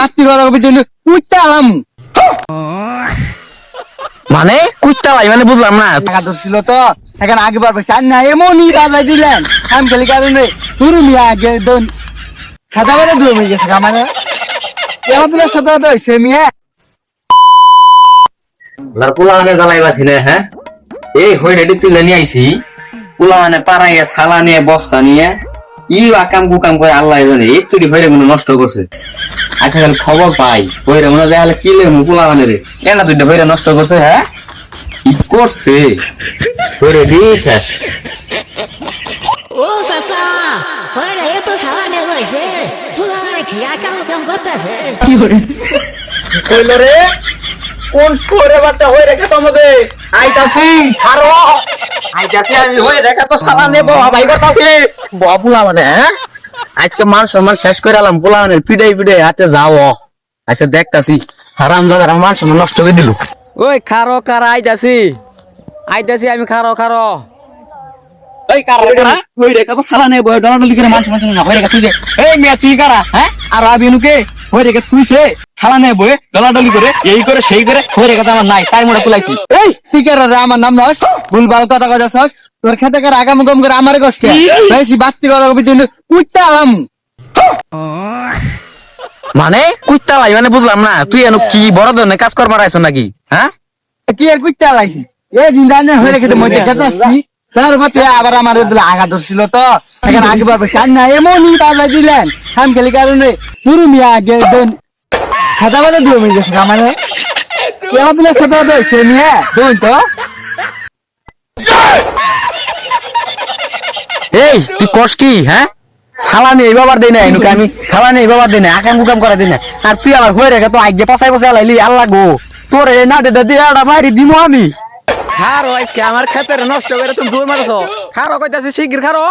বাত্তি কথা কবি তুই কুইতে আলাম মানে কুত্তা ভাই মানে বুঝলাম না। টাকা ধরছিল তো এখন আগে পারবে চান না এমনই বাজাই দিলেন। আমি খালি কারণে তুরু মিয়া আগে দন। সাদা বেড়ে দুয়ে হয়ে গেছে মানে। কেন তুলে সাদা তো হয়েছে মিয়া লার পোলা মানে জ্বালাই বাসি না হ্যাঁ? এই হই রেডি তুলে নিয়ে আইছি। পোলা মানে পাড়াইয়া সালা নিয়ে বস্তা নিয়ে ই আকাম কুকাম করে আল্লাহ জানে একটু হইরে মনে নষ্ট করছে। আচ্ছা খালি খবর পাই হইরে মনে যায় হলে কি লেমু পোলা মানে রে? এটা দুইটা হইরে নষ্ট করছে হ্যাঁ? কি করছে? দি শেষ। ও সাসা ওরে এ তো সারা নিয়ে রয়েছে তুলা মানে কি কাম কাম করতেছে? কইলো রে কোন স্কোরে বাচ্চা হই রেখে তোমাদের আইতাছি? আরও। আইতাছি আমি হই রেখে তো সালা নেব ভাই করতাছি। বাবুলা মানে হ্যাঁ? আজকে মান সম্মান শেষ করে আলাম পোলা মানে পিডাই পিডাই হাতে যাও। আচ্ছা দেখতাছি। হারাম দাদার মান সম্মান নষ্ট করে দিল। ওই খারো কারা আইতাছি। আইতাছি আমি খারো খারো। কারা কারা? সালা নেব ডলাডলি করে মান সম্মান না হই রেখে তুই যে, এই মিয়া তুই কারা হ্যাঁ? আর আবি নুকে হই রেখে তুইছে সালা নেব ডলাডলি করে এই করে সেই করে হই আমার নাই তাই মোটা তুলাইছি। এই তুই কে রে আমার নাম নস ভুলভাল কথা কথা তোর খেতে কার আগাম গম করে আমার কষ্ট? বেশি বাত্তি কথা কবি তুই কুইতে আলাম মানে? কুত্তা ভাই মানে বুঝলাম না। তুই এনো কি বড় ধরনের কাজ করবার আইছ নাকি? হ্যাঁ? কি আর কুইতে এ জিন্দা নে হয়ে রেখে খেতে আসছি। তার মধ্যে আবার আমার দিলে আগা ধরছিল তো। এখন আগে পারবে চান না এমনই বাজাই দিলেন। আমি খালি কারণে তুরু মিয়া আগে দন। সাদা বাজা দুয়ে হয়ে গেছে মানে? কেন তুলে সাদা তো হয়েছে মিয়া দন তো। এই, তুই কস কি হ্যাঁ? সালানি এই বাবার দেই না এনুকে আমি সালানি এই বাবার দেই না আকাম কুকাম করা দেই না আর তুই আবার হয়ে রেখে তো আগে পচাই পচাই লাইলি আল্লাহ গো তোর এই না ডেটা দিয়ে আড়া মারি দিমু আমি। খারো আজকে, আমার খেতের নষ্ট করে তুমি দূর মারছো। খারো কইতাছি, শিগগির খারো।